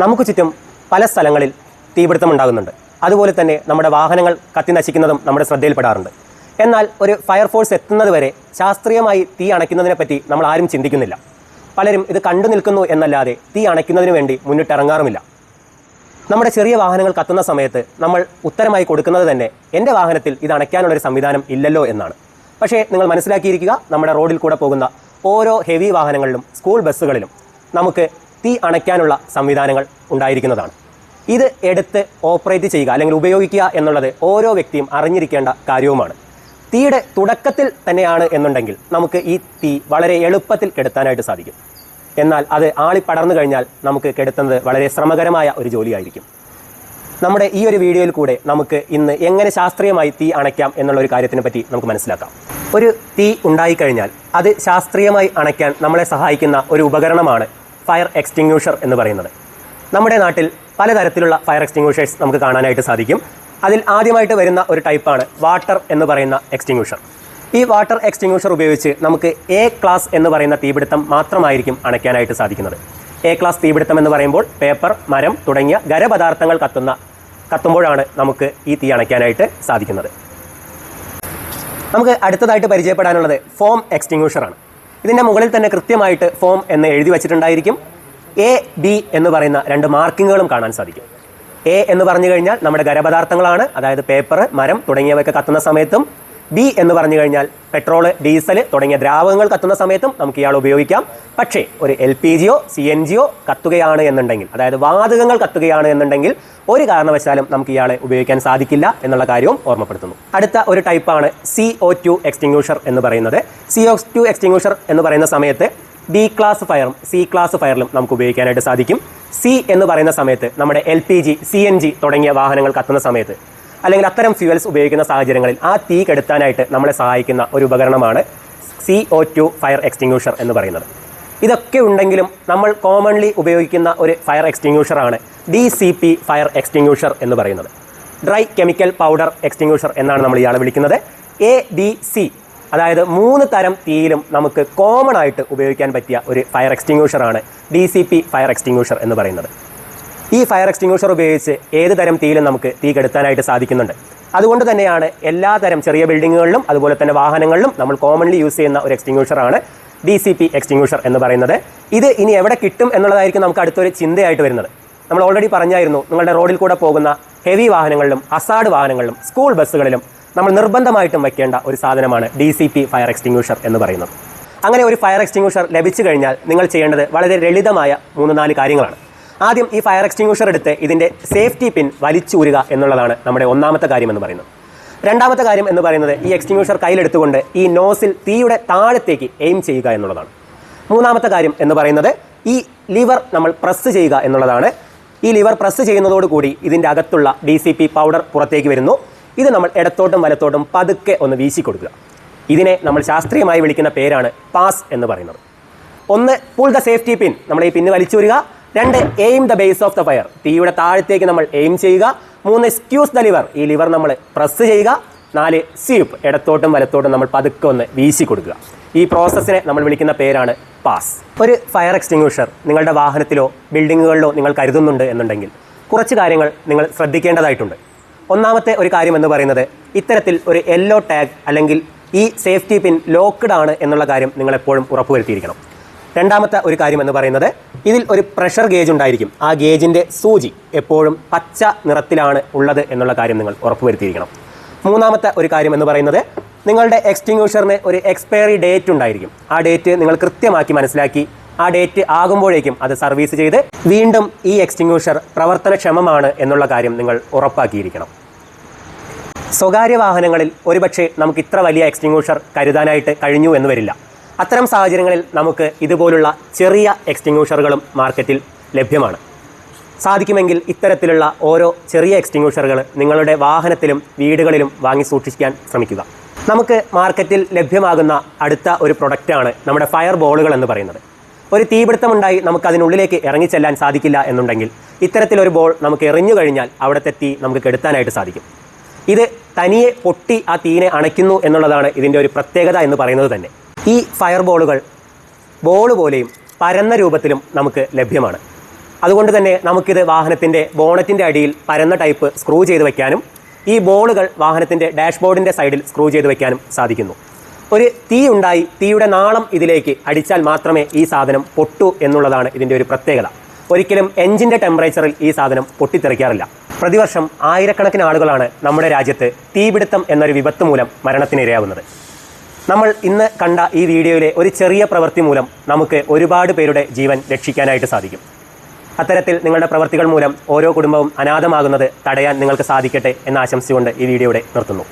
നമുക്ക് ചുറ്റും പല സ്ഥലങ്ങളിൽ തീപിടുത്തം ഉണ്ടാകുന്നുണ്ട്. അതുപോലെ തന്നെ നമ്മുടെ വാഹനങ്ങൾ കത്തി നശിക്കുന്നതും നമ്മുടെ ശ്രദ്ധയിൽപ്പെടാറുണ്ട്. എന്നാൽ ഒരു ഫയർഫോഴ്സ് എത്തുന്നത് വരെ ശാസ്ത്രീയമായി തീ അണയ്ക്കുന്നതിനെപ്പറ്റി നമ്മൾ ആരും ചിന്തിക്കുന്നില്ല. പലരും ഇത് കണ്ടു നിൽക്കുന്നു എന്നല്ലാതെ തീ അണയ്ക്കുന്നതിന് വേണ്ടി മുന്നിട്ടിറങ്ങാറുമില്ല നമ്മുടെ ചെറിയ വാഹനങ്ങൾ കത്തുന്ന സമയത്ത് നമ്മൾ ഉത്തരമായി കൊടുക്കുന്നത് തന്നെ എന്റെ വാഹനത്തിൽ ഇത് അണയ്ക്കാനുള്ളൊരു സംവിധാനം ഇല്ലല്ലോ എന്നാണ്. പക്ഷേ നിങ്ങൾ മനസ്സിലാക്കിയിരിക്കുക നമ്മുടെ റോഡിൽ കൂടെ പോകുന്ന ഓരോ ഹെവി വാഹനങ്ങളിലും സ്കൂൾ ബസ്സുകളിലും നമുക്ക് തീ അണയ്ക്കാനുള്ള സംവിധാനങ്ങൾ ഉണ്ടായിരിക്കുന്നതാണ്. ഇത് എടുത്ത് ഓപ്പറേറ്റ് ചെയ്യുക അല്ലെങ്കിൽ ഉപയോഗിക്കുക എന്നുള്ളത് ഓരോ വ്യക്തിയും അറിഞ്ഞിരിക്കേണ്ട കാര്യവുമാണ്. തീയുടെ തുടക്കത്തിൽ തന്നെയാണ് എന്നുണ്ടെങ്കിൽ നമുക്ക് ഈ തീ വളരെ എളുപ്പത്തിൽ കെടുത്താനായിട്ട് സാധിക്കും. എന്നാൽ അത് ആളി പടർന്നു കഴിഞ്ഞാൽ നമുക്ക് കെടുത്തുന്നത് വളരെ ശ്രമകരമായ ഒരു ജോലിയായിരിക്കും. നമ്മുടെ ഈ ഒരു വീഡിയോയിൽ കൂടെ നമുക്ക് ഇന്ന് എങ്ങനെ ശാസ്ത്രീയമായി തീ അണയ്ക്കാം എന്നുള്ള ഒരു കാര്യത്തിനെ പറ്റി നമുക്ക് മനസ്സിലാക്കാം. ഒരു തീ ഉണ്ടായിക്കഴിഞ്ഞാൽ അത് ശാസ്ത്രീയമായി അണയ്ക്കാൻ നമ്മളെ സഹായിക്കുന്ന ഒരു ഉപകരണമാണ് ഫയർ എക്സ്റ്റിങ്യൂഷർ എന്ന് പറയുന്നത്. നമ്മുടെ നാട്ടിൽ പലതരത്തിലുള്ള ഫയർ എക്സ്റ്റിങ്യൂഷേഴ്സ് നമുക്ക് കാണാനായിട്ട് സാധിക്കും. അതിൽ ആദ്യമായിട്ട് വരുന്ന ഒരു ടൈപ്പാണ് വാട്ടർ എന്ന് പറയുന്ന എക്സ്റ്റിങ്യൂഷർ ഈ വാട്ടർ എക്സ്റ്റിങ്യൂഷർ ഉപയോഗിച്ച് നമുക്ക് എ ക്ലാസ് എന്ന് പറയുന്ന തീപിടുത്തം മാത്രമായിരിക്കും അണയ്ക്കാനായിട്ട് സാധിക്കുന്നത്. എ ക്ലാസ് തീപിടുത്തം എന്ന് പറയുമ്പോൾ പേപ്പർ മരം തുടങ്ങിയ ഖരപദാർത്ഥങ്ങൾ കത്തുന്ന കത്തുമ്പോഴാണ് നമുക്ക് ഈ തീ അണയ്ക്കാനായിട്ട് സാധിക്കുന്നത്. നമുക്ക് അടുത്തതായിട്ട് പരിചയപ്പെടാനുള്ളത് ഫോം എക്സ്റ്റിങ്യൂഷറാണ് ഇതിന്റെ മുകളിൽ തന്നെ കൃത്യമായിട്ട് ഫോം എന്ന് എഴുതി വച്ചിട്ടുണ്ടായിരിക്കും. എ ബി എന്ന് പറയുന്ന രണ്ട് മാർക്കിങ്ങുകളും കാണാൻ സാധിക്കും. എ എന്ന് പറഞ്ഞു കഴിഞ്ഞാൽ നമ്മുടെ ഖരപദാർത്ഥങ്ങളാണ് അതായത് പേപ്പർ മരം തുടങ്ങിയവയൊക്കെ കത്തുന്ന സമയത്തും ബി എന്ന് പറഞ്ഞു കഴിഞ്ഞാൽ പെട്രോൾ ഡീസൽ തുടങ്ങിയ ദ്രാവകങ്ങൾ കത്തുന്ന സമയത്തും നമുക്ക് ഇയാൾ ഉപയോഗിക്കാം. പക്ഷേ ഒരു എൽ പി ജിയോ സി എൻ ജിയോ കത്തുകയാണ് എന്നുണ്ടെങ്കിൽ അതായത് വാതകങ്ങൾ കത്തുകയാണ് എന്നുണ്ടെങ്കിൽ ഒരു കാരണവശാലും നമുക്ക് ഇയാളെ ഉപയോഗിക്കാൻ സാധിക്കില്ല എന്നുള്ള കാര്യവും ഓർമ്മപ്പെടുത്തുന്നു. അടുത്ത ഒരു ടൈപ്പാണ് സി ഒ ടു എക്സ്റ്റിങ്യൂഷർ എന്ന് പറയുന്നത്. സി ഒ ടു എക്സ്റ്റിങ്യൂഷർ എന്ന് പറയുന്ന സമയത്ത് ബി ക്ലാസ് ഫയറും സി ക്ലാസ് ഫയറിലും നമുക്ക് ഉപയോഗിക്കാനായിട്ട് സാധിക്കും. സി എന്ന് പറയുന്ന സമയത്ത് നമ്മുടെ L P G C N G തുടങ്ങിയ വാഹനങ്ങൾ കത്തുന്ന സമയത്ത് അല്ലെങ്കിൽ അത്തരം ഫ്യൂവൽസ് ഉപയോഗിക്കുന്ന സാഹചര്യങ്ങളിൽ ആ തീ കെടുത്താനായിട്ട് നമ്മളെ സഹായിക്കുന്ന ഒരു ഉപകരണമാണ് C O two fire extinguisher എന്ന് പറയുന്നത്. ഇതൊക്കെ ഉണ്ടെങ്കിലും നമ്മൾ കോമൺലി ഉപയോഗിക്കുന്ന ഒരു fire എക്സ്റ്റിങ്യൂഷറാണ് D C P fire extinguisher എന്ന് പറയുന്നത്. ഡ്രൈ കെമിക്കൽ പൗഡർ എക്സ്റ്റിങ്യൂഷർ എന്നാണ് നമ്മൾ ഇയാളെ വിളിക്കുന്നത്. എ ബി സി അതായത് മൂന്ന് തരം തീയിലും നമുക്ക് കോമൺ ആയിട്ട് ഉപയോഗിക്കാൻ പറ്റിയ ഒരു fire എക്സ്റ്റിങ്യൂഷറാണ് D C P fire extinguisher എന്ന് പറയുന്നത്. ഈ ഫയർ എക്സ്റ്റിങ്ഷർ ഉപയോഗിച്ച് ഏത് തരം തീയിലും നമുക്ക് തീ കെടുത്താനായിട്ട് സാധിക്കുന്നുണ്ട്. അതുകൊണ്ട് തന്നെയാണ് എല്ലാ തരം ചെറിയ ബിൽഡിങ്ങുകളിലും അതുപോലെ തന്നെ വാഹനങ്ങളിലും നമ്മൾ കോമൺലി യൂസ് ചെയ്യുന്ന ഒരു എക്സ്റ്റിങ്ഷറാണ് ഡി സി പി എക്സ്റ്റിങ്ഷർ എന്ന് പറയുന്നത്. ഇത് ഇനി എവിടെ കിട്ടും എന്നുള്ളതായിരിക്കും നമുക്ക് അടുത്തൊരു ചിന്തയായിട്ട് വരുന്നത്. നമ്മൾ ഓൾറെഡി പറഞ്ഞായിരുന്നു നിങ്ങളുടെ റോഡിൽ കൂടെ പോകുന്ന ഹെവി വാഹനങ്ങളിലും അസാഡ് വാഹനങ്ങളിലും സ്കൂൾ ബസ്സുകളിലും നമ്മൾ നിർബന്ധമായിട്ടും വെക്കേണ്ട ഒരു സാധനമാണ് D C P fire extinguisher എന്ന് പറയുന്നത്. അങ്ങനെ ഒരു ഫയർ എക്സ്റ്റിങ്ഷർ ലഭിച്ചു കഴിഞ്ഞാൽ നിങ്ങൾ ചെയ്യേണ്ടത് വളരെ ലളിതമായ മൂന്ന് നാല് കാര്യങ്ങളാണ്. ആദ്യം ഈ ഫയർ എക്സ്റ്റിങ്യൂഷർ എടുത്ത് ഇതിന്റെ സേഫ്റ്റി പിൻ വലിച്ചൂരുക എന്നുള്ളതാണ് നമ്മുടെ ഒന്നാമത്തെ കാര്യം എന്ന് പറയുന്നത്. രണ്ടാമത്തെ കാര്യം എന്ന് പറയുന്നത് ഈ എക്സ്റ്റിങ്യൂഷർ കയ്യിലെടുത്തുകൊണ്ട് ഈ നോസിൽ തീയുടെ താഴത്തേക്ക് എയിം ചെയ്യുക എന്നുള്ളതാണ്. മൂന്നാമത്തെ കാര്യം എന്ന് പറയുന്നത് ഈ ലിവർ നമ്മൾ പ്രസ് ചെയ്യുക എന്നുള്ളതാണ്. ഈ ലിവർ പ്രസ് ചെയ്യുന്നതോടുകൂടി ഇതിന്റെ അകത്തുള്ള ഡി സി പി പൗഡർ പുറത്തേക്ക് വരുന്നു. ഇത് നമ്മൾ ഇടത്തോട്ടും വലത്തോട്ടും പതുക്കെ ഒന്ന് വീശി കൊടുക്കുക. ഇതിനെ നമ്മൾ ശാസ്ത്രീയമായി വിളിക്കുന്ന പേരാണ് പാസ് എന്ന് പറയുന്നത്. ഒന്ന് പുൾ ദ സേഫ്റ്റി പിൻ നമ്മൾ ഈ പിന്ന് വലിച്ചൂരുക. രണ്ട് aim the base of the fire തീയുടെ താഴത്തേക്ക് നമ്മൾ എയിം ചെയ്യുക. മൂന്ന് സ്ക്യൂസ് ദ ലിവർ ഈ ലിവർ നമ്മൾ പ്രസ് ചെയ്യുക. നാല് സീപ്പ് ഇടത്തോട്ടും വലത്തോട്ടും നമ്മൾ പതുക്കെ ഒന്ന് വീശി കൊടുക്കുക. ഈ പ്രോസസ്സിനെ നമ്മൾ വിളിക്കുന്ന പേരാണ് പാസ് ഒരു ഫയർ എക്സ്റ്റിങ്യൂഷർ നിങ്ങളുടെ വാഹനത്തിലോ ബിൽഡിങ്ങുകളിലോ നിങ്ങൾ കരുതുന്നുണ്ട് എന്നുണ്ടെങ്കിൽ കുറച്ച് കാര്യങ്ങൾ നിങ്ങൾ ശ്രദ്ധിക്കേണ്ടതായിട്ടുണ്ട്. ഒന്നാമത്തെ ഒരു കാര്യം എന്ന് പറയുന്നത് ഇത്തരത്തിൽ ഒരു യെല്ലോ ടാഗ് അല്ലെങ്കിൽ ഈ സേഫ്റ്റി പിൻ ലോക്ക്ഡ് ആണ് എന്നുള്ള കാര്യം നിങ്ങൾ എപ്പോഴും ഉറപ്പുവരുത്തിയിരിക്കണം. രണ്ടാമത്തെ ഒരു കാര്യം എന്ന് പറയുന്നത് ഇതിൽ ഒരു പ്രഷർ ഗേജ് ഉണ്ടായിരിക്കും. ആ ഗേജിന്റെ സൂചി എപ്പോഴും പച്ച നിറത്തിലാണ് ഉള്ളത് എന്നുള്ള കാര്യം നിങ്ങൾ ഉറപ്പുവരുത്തിയിരിക്കണം. മൂന്നാമത്തെ ഒരു കാര്യം എന്ന് പറയുന്നത് നിങ്ങളുടെ എക്സ്റ്റിങ്യൂഷറിന് ഒരു എക്സ്പയറി ഡേറ്റ് ഉണ്ടായിരിക്കും. ആ ഡേറ്റ് നിങ്ങൾ കൃത്യമാക്കി മനസ്സിലാക്കി. ആ ഡേറ്റ് ആകുമ്പോഴേക്കും അത് സർവീസ് ചെയ്ത് വീണ്ടും ഈ എക്സ്റ്റിങ്യൂഷർ പ്രവർത്തനക്ഷമമാണ് എന്നുള്ള കാര്യം നിങ്ങൾ ഉറപ്പാക്കിയിരിക്കണം. സ്വകാര്യ വാഹനങ്ങളിൽ ഒരുപക്ഷെ നമുക്ക് ഇത്ര വലിയ എക്സ്റ്റിങ്യൂഷർ കരുതാനായിട്ട് കഴിഞ്ഞു എന്ന് വരില്ല. അത്തരം സാഹചര്യങ്ങളിൽ നമുക്ക് ഇതുപോലുള്ള ചെറിയ എക്സ്റ്റിങ്യൂഷറുകളും മാർക്കറ്റിൽ ലഭ്യമാണ്. സാധിക്കുമെങ്കിൽ ഇത്തരത്തിലുള്ള ഓരോ ചെറിയ എക്സ്റ്റിങ്യൂഷറുകൾ നിങ്ങളുടെ വാഹനത്തിലും വീടുകളിലും വാങ്ങി സൂക്ഷിക്കാൻ ശ്രമിക്കുക. നമുക്ക് മാർക്കറ്റിൽ ലഭ്യമാകുന്ന അടുത്ത ഒരു പ്രൊഡക്റ്റാണ് നമ്മുടെ ഫയർ ബോളുകൾ എന്ന് പറയുന്നത്. ഒരു തീപിടുത്തമുണ്ടായി നമുക്ക് അതിനുള്ളിലേക്ക് ഇറങ്ങിച്ചെല്ലാൻ സാധിക്കില്ല എന്നുണ്ടെങ്കിൽ ഇത്തരത്തിലൊരു ബോൾ നമുക്ക് എറിഞ്ഞു കഴിഞ്ഞാൽ അവിടുത്തെ തീ നമുക്ക് കെടുത്താനായിട്ട് സാധിക്കും. ഇത് തനിയെ പൊട്ടി ആ തീനെ അണയ്ക്കുന്നു എന്നുള്ളതാണ് ഇതിന്റെ ഒരു പ്രത്യേകത എന്ന് പറയുന്നത് തന്നെ. ഈ ഫയർ ബോളുകൾ ബോൾ പോലെയും പരന്ന രൂപത്തിലും നമുക്ക് ലഭ്യമാണ്. അതുകൊണ്ട് തന്നെ നമുക്കിത് വാഹനത്തിന്റെ ബോണറ്റിന്റെ അടിയിൽ പരന്ന ടൈപ്പ് സ്ക്രൂ ചെയ്ത് വയ്ക്കാനും ഈ ബോളുകൾ വാഹനത്തിന്റെ ഡാഷ്ബോർഡിന്റെ സൈഡിൽ സ്ക്രൂ ചെയ്ത് വയ്ക്കാനും സാധിക്കുന്നു. ഒരു തീ ഉണ്ടായി തീയുടെ നാളം ഇതിലേക്ക് അടിച്ചാൽ മാത്രമേ ഈ സാധനം പൊട്ടൂ എന്നുള്ളതാണ് ഇതിന്റെ ഒരു പ്രത്യേകത. ഒരിക്കലും എഞ്ചിന്റെ ടെമ്പറേച്ചറിൽ ഈ സാധനം പൊട്ടിത്തെറിക്കാറില്ല. പ്രതിവർഷം ആയിരക്കണക്കിന് ആളുകളാണ് നമ്മുടെ രാജ്യത്ത് തീപിടുത്തം എന്നൊരു വിപത്ത് മൂലം മരണത്തിനിരയാവുന്നത്. നമ്മൾ ഇന്ന് കണ്ട ഈ വീഡിയോയിലെ ഒരു ചെറിയ പ്രവൃത്തി മൂലം നമുക്ക് ഒരുപാട് പേരുടെ ജീവൻ രക്ഷിക്കാനായിട്ട് സാധിക്കും. അത്തരത്തിൽ നിങ്ങളുടെ പ്രവൃത്തികൾ മൂലം ഓരോ കുടുംബവും അനാഥമാകുന്നത് തടയാൻ നിങ്ങൾക്ക് സാധിക്കട്ടെ എന്ന ആശംസിച്ചുകൊണ്ട് ഈ വീഡിയോയുടെ നിർത്തുന്നു.